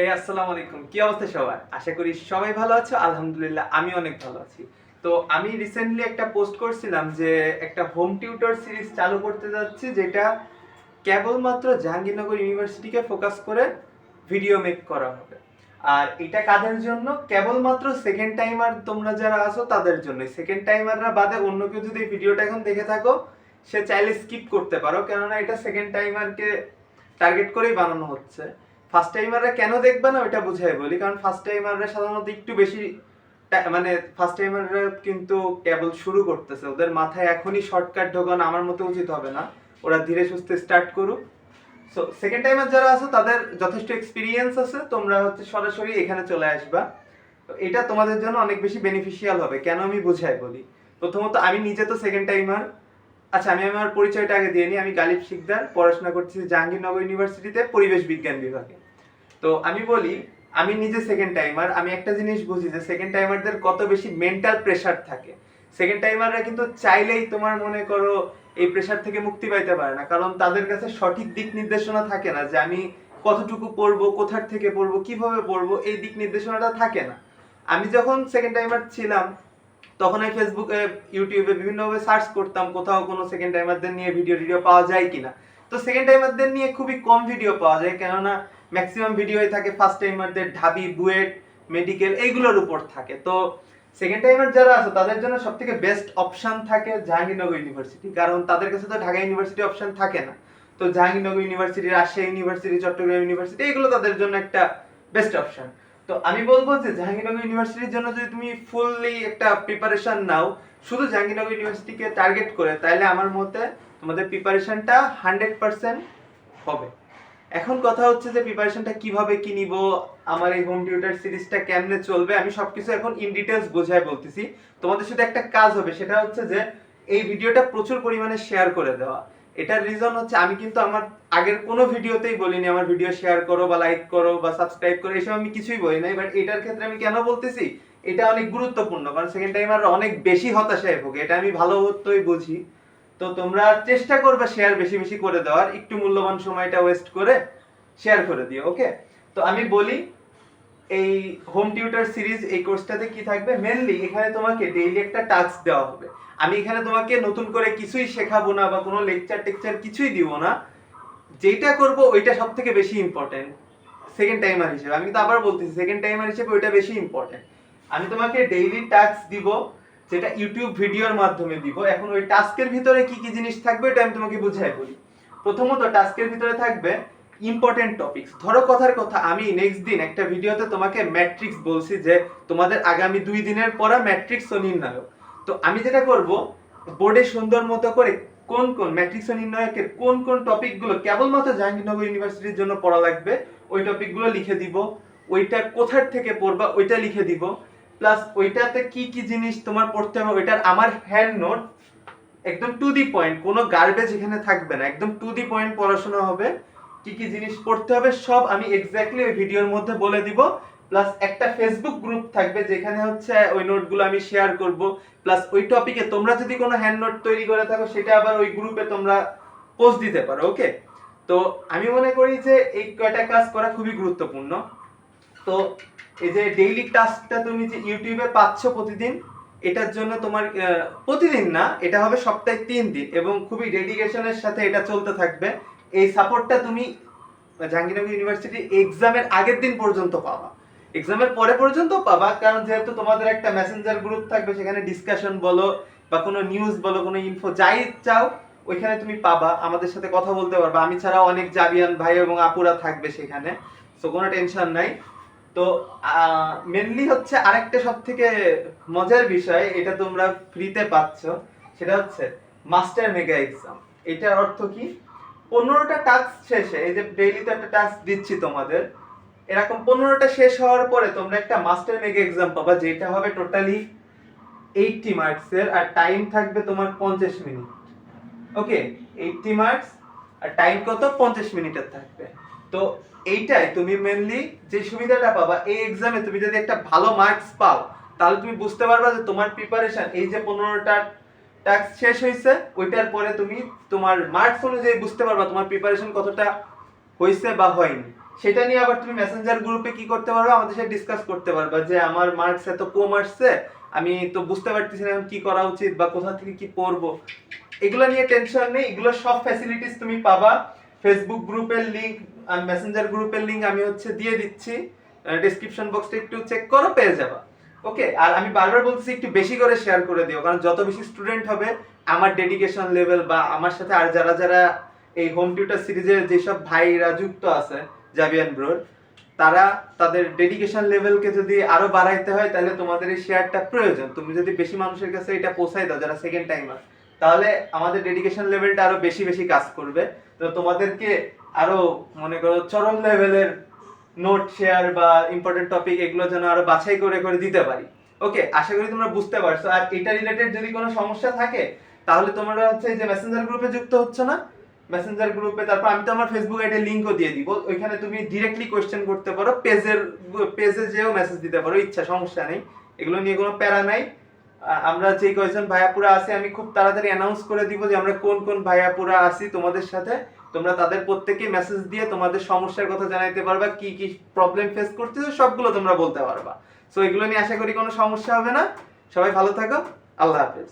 এই, আসসালামু আলাইকুম। কি অবস্থা সবার? আশা করি সবাই ভালো আছো। আলহামদুলিল্লাহ, আমি অনেক ভালো আছি। তো আমি রিসেন্টলি একটা পোস্ট করছিলাম যে একটা হোম টিউটর সিরিজ চালু করতে যাচ্ছি, যেটা কেবলমাত্র জাহাঙ্গীরনগর ইউনিভার্সিটিকে ফোকাস করে ভিডিও মেক করা হবে। আর এটা কাদের জন্য? কেবলমাত্র সেকেন্ড টাইমার তোমরা যারা আছো, তাদের জন্য সেকেন্ড টাইমাররা বাদে অন্য কেউ যদি ভিডিওটা এখন দেখে থাকো, সে চাইলে স্কিপ করতে পারো। কেননা এটা সেকেন্ড টাইমারকে টার্গেট করেই বানানো হচ্ছে। ফার্স্ট টাইমাররা কেন দেখবে না ওটা বুঝাই বলি। কারণ ফার্স্ট টাইমাররা সাধারণত একটু বেশি মানে ফার্স্ট টাইমাররা কিন্তু কেবল শুরু করতেছে। ওদের মাথায় এখনই শর্টকাট ঢোকানো আমার মতো উচিত হবে না। ওরা ধীরে সুস্থে স্টার্ট করুক। সো সেকেন্ড টাইমার যারা আছো, তাদের যথেষ্ট এক্সপিরিয়েন্স আছে। তোমরা হচ্ছে সরাসরি এখানে চলে আসবা। এটা তোমাদের জন্য অনেক বেশি বেনিফিশিয়াল হবে। কেন আমি বুঝাই বলি? প্রথমত, আমি নিজে তো সেকেন্ড টাইমার আচ্ছা আমি আমার পরিচয়টা আগে দিয়ে নিই। আমি গালিব শিকদার, পড়াশোনা করছি জাহাঙ্গীরনগর ইউনিভার্সিটিতে পরিবেশ বিজ্ঞান বিভাগে। তো আমি বলি, আমি নিজে সেকেন্ড টাইমার আমি একটা জিনিস বুঝি যে সেকেন্ড টাইমারদের কত বেশি মেন্টাল প্রেশার থাকে। সেকেন্ড টাইমাররা কিন্তু চাইলেই তোমার মনে করো এই প্রেশার থেকে মুক্তি পাইতে পারে না, কারণ তাদের কাছে সঠিক দিক নির্দেশনা থাকে না যে আমি কতটুকু পড়ব, কোথার থেকে পড়ব, কীভাবে পড়ব, এই দিক নির্দেশনাটা থাকে না। আমি যখন সেকেন্ড টাইমার ছিলাম, তখন আমি ফেসবুকে ইউটিউবে বিভিন্নভাবে সার্চ করতাম কোথাও কোনো সেকেন্ড টাইমারদের নিয়ে ভিডিও টিডিও পাওয়া যায় কিনা। তো সেকেন্ড টাইমারদের নিয়ে খুবই কম ভিডিও পাওয়া যায়, কেননা ম্যাক্সিমাম ভিডিওই থাকে ফার্স্ট টাইমারদের ঢাবি, বুয়েট মেডিকেল এইগুলোর উপর থাকে। তো সেকেন্ড টাইমার যারা আছে, তাদের জন্য সব থেকে বেস্ট অপশন থাকে জাহাঙ্গীরনগর ইউনিভার্সিটি কারণ তাদের কাছে তো ঢাকা ইউনিভার্সিটি অপশন থাকে না। তো Jahangirnagar university Rajshahi university Chittagong university এগুলো তাদের জন্য একটা বেস্ট অপশন তো আমি বলব যে জাহাঙ্গীরনগর ইউনিভার্সিটির জন্য যদি তুমি ফুললি একটা প্রিপারেশন নাও, শুধু জাহাঙ্গীরনগর ইউনিভার্সিটিকে টার্গেট করে তাহলে আমার মতে তোমাদের প্রিপারেশনটা হান্ড্রেড পার্সেন্ট হবে। এখন কথা হচ্ছে যে প্রিপারেশনটা কীভাবে কি নিব, আমার এই হোম টিউটার সিরিজটা কেমনে চলবে, আমি সবকিছু এখন ইন ডিটেলস বোঝাই বলতেছি। তোমাদের সাথে একটা কাজ হবে, সেটা হচ্ছে যে এই ভিডিওটা প্রচুর পরিমাণে শেয়ার করে দেওয়া। এটার রিজন হচ্ছে আমি কিন্তু আমার আগের কোনো ভিডিওতেই বলিনি, আমার ভিডিও শেয়ার করো বা লাইক করো বা সাবস্ক্রাইব করো, এসব আমি কিছুই বলি নাই বাট এটার ক্ষেত্রে আমি কেন বলতেছি, এটা অনেক গুরুত্বপূর্ণ, কারণ সেকেন্ড টাইম আর অনেক বেশি হতাশায় ভোগে, এটা আমি ভালো হতোই বুঝি। তো তোমরা চেষ্টা করবে শেয়ার বেশি বেশি করে দেওয়ার, একটু মূল্যবান সময়টা ওয়েস্ট করে শেয়ার করে দিও ওকে তো আমি বলি, এই হোম টিউটার সিরিজ এই কোর্সটাতে কি থাকবে? মেনলি এখানে তোমাকে ডেইলি একটা টাস্ক দেওয়া হবে। আমি এখানে তোমাকে নতুন করে কিছুই শেখাবো না বা কোনো লেকচার টেকচার কিছুই দিব না। যেটা করব ওইটা সব থেকে বেশি ইম্পর্টেন্ট সেকেন্ড টাইমার হিসেবে। আমি কিন্তু আবার বলতেছি সেকেন্ড টাইমার হিসেবে ওইটা বেশি ইম্পর্টেন্ট আমি তোমাকে ডেইলি টাস্ক দিব যেটা ইউটিউব ভিডিওর মাধ্যমে দিব। এখন ওই টাস্কের ভিতরে কি কি জিনিস থাকবে এটা আমি তোমাকে বুঝাই বলি। প্রথমত টাস্কের ভিতরে থাকবে ইম্পর্টেন্ট টপিকস ধরো কথার কথা, আমি নেক্সট দিন একটা ভিডিওতে তোমাকে ম্যাট্রিক্স বলছি যে তোমাদের আগামী দুই দিনের পড়া ম্যাট্রিক্স ও নির্ণায়ক। তো আমি যেটা করব বোর্ডে সুন্দর মতো করে কোন কোন ম্যাট্রিক্স ও নির্ণায়কের কোন কোন টপিকগুলো কেবলমাত্র জাহাঙ্গীরনগর ইউনিভার্সিটির জন্য পড়া লাগবে, ওই টপিকগুলো লিখে দিব। ওইটা কোথার থেকে পড়বা, ওইটা লিখে দিব। প্লাস ওইটাতে কি কি জিনিস তোমার পড়তে হবে? ওইটার আমার হ্যান্ড নোট একদম টু দি পয়েন্ট কোনো গার্বেজ এখানে থাকবে না। একদম টু দি পয়েন্ট পড়াশোনা হবে। কি কি জিনিস পড়তে হবে সব আমি এক্স্যাক্টলি ওই ভিডিওর মধ্যে বলে দিব। প্লাস একটা ফেসবুক গ্রুপ থাকবে যেখানে হচ্ছে ওই নোটগুলো আমি শেয়ার করব। প্লাস ওই টপিকে তোমরা যদি কোনো হ্যান্ড নোট তৈরি করে থাকো, সেটা আবার ওই গ্রুপে তোমরা পোস্ট দিতে পারো ওকে তো আমি মনে করি যে এই কয়টা কাজ করা খুবই গুরুত্বপূর্ণ। তো এই যে ডেইলি টাস্কটা তুমি যে ইউটিউবে পাচ্ছ প্রতিদিন, এটার জন্য তোমার প্রতিদিন না, এটা হবে সপ্তাহে তিন দিন এবং খুবই ডেডিকেশনের সাথে এটা চলতে থাকবে। এই সাপোর্টটা তুমি জাহাঙ্গীরনগর ইউনিভার্সিটি এক্সামের আগের দিন পর্যন্ত পাবা। এক্সামের পরে পর্যন্ত পাবা, কারণ যেহেতু তোমাদের একটা মেসেঞ্জার গ্রুপ থাকবে, সেখানে ডিসকাশন বলো বা কোনো নিউজ বলো, কোনো ইনফো যাই চাও, ওইখানে তুমি পাবা, আমাদের সাথে কথা বলতে পারবা। আমি ছাড়া অনেক জাবিয়ান ভাই এবং আপুরা থাকবে সেখানে সো কোনো টেনশন নাই। তো মেনলি হচ্ছে আরেকটা সব থেকে মজার বিষয়, এটা তোমরা ফ্রিতে পাচ্ছ, সেটা হচ্ছে মাস্টার মেগা এক্সাম এটার অর্থ কি? পনেরোটা টাস্ক শেষে, এই যে ডেইলি তো একটা টাস্ক দিচ্ছি তোমাদের, এরকম পনেরোটা শেষ হওয়ার পরে তোমরা একটা মাস্টার মেগা এক্সাম পাবা, যেটা হবে টোটালি এইটটি মার্কসের আর টাইম থাকবে তোমার পঞ্চাশ মিনিট। ওকে এইটটি মার্কস আর টাইম কত? পঞ্চাশ মিনিটের থাকবে। তো এইটাই তুমি মেনলি যে সুবিধাটা পাবা, এই এক্সামে তুমি যদি একটা ভালো মার্কস পাও, তাহলে তুমি বুঝতে পারবা যে তোমার প্রিপারেশন এই যে পনেরোটা টাস্ক শেষ হয়েছে, ওইটার পরে তুমি তোমার মার্কস অনুযায়ী বুঝতে পারবা তোমার প্রিপারেশন কতটা হয়েছে বা হয়নি। সেটা নিয়ে আবার তুমি মেসেঞ্জার গ্রুপে কি করতে পারবে, আমাদের সাথে ডিসকাস করতে পারবা যে আমার মার্কস এত কম আসছে, আমি তো বুঝতে পারতেছি না কি করা উচিত বা কোথা থেকে কি পড়ব। এগুলো নিয়ে টেনশন নেই, এগুলো সব ফ্যাসিলিটিস তুমি পাবা। ফেসবুক গ্রুপের লিংক মেসেঞ্জার গ্রুপের লিংক আমি হচ্ছে দিয়ে দিচ্ছি। ডেসক্রিপশন বক্সটা একটু চেক করো, পেয়ে যাবা। ওকে আর আমি বারবার বলতেছি একটু বেশি করে শেয়ার করে দিও, কারণ যত বেশি স্টুডেন্ট হবে, আমার ডেডিকেশন লেভেল বা আমার সাথে আর যারা যারা এই হোম টিউটার সিরিজের যেসব ভাইরা যুক্ত আছে জাবিয়ান ব্রোর তারা তাদের ডেডিকেশন লেভেলকে যদি আরও বাড়াইতে হয়, তাহলে তোমাদের এই শেয়ারটা প্রয়োজন। তুমি যদি বেশি মানুষের কাছে এটা পৌঁছাই দাও, যারা সেকেন্ড টাইম টাইমার তাহলে আমাদের ডেডিকেশন লেভেলটা আরও বেশি বেশি কাজ করবে। তো তোমাদেরকে আরও মনে করো চরম লেভেলের নোট শেয়ার বা ইম্পর্টেন্ট টপিক এগুলো যেন আরও বাছাই করে করে দিতে পারি। ওকে আশা করি তোমরা বুঝতে পারছ। আর এটা রিলেটেড যদি কোনো সমস্যা থাকে, তাহলে তোমরা হচ্ছে যে মেসেঞ্জার গ্রুপে যুক্ত হচ্ছে না? মেসেঞ্জার গ্রুপে তারপর আমি তো আমার ফেসবুক আইডি লিংকও দিয়ে দিব। ওইখানে তুমি ডিরেক্টলি কোশ্চেন করতে পারো। পেজের পেজে যেও মেসেজ দিতে পারো। ইচ্ছা, সমস্যা নেই। এগুলো নিয়ে কোনো প্যারা নাই। আমরা যে কয়জন ভাইয়াপুরা আছি, আমি খুব তাড়াতাড়ি অ্যানাউন্স করে দিব যে আমরা কোন কোন ভাইয়াপুরা আছি তোমাদের সাথে। তোমরা তাদের প্রত্যেককে মেসেজ দিয়ে তোমাদের সমস্যার কথা জানাইতে পারবা, কি কি প্রবলেম ফেস করতেছো, সবগুলো তোমরা বলতে পারবা। সো এগুলো নিয়ে আশা করি কোনো সমস্যা হবে না। সবাই ভালো থাকো। আল্লাহ হাফেজ।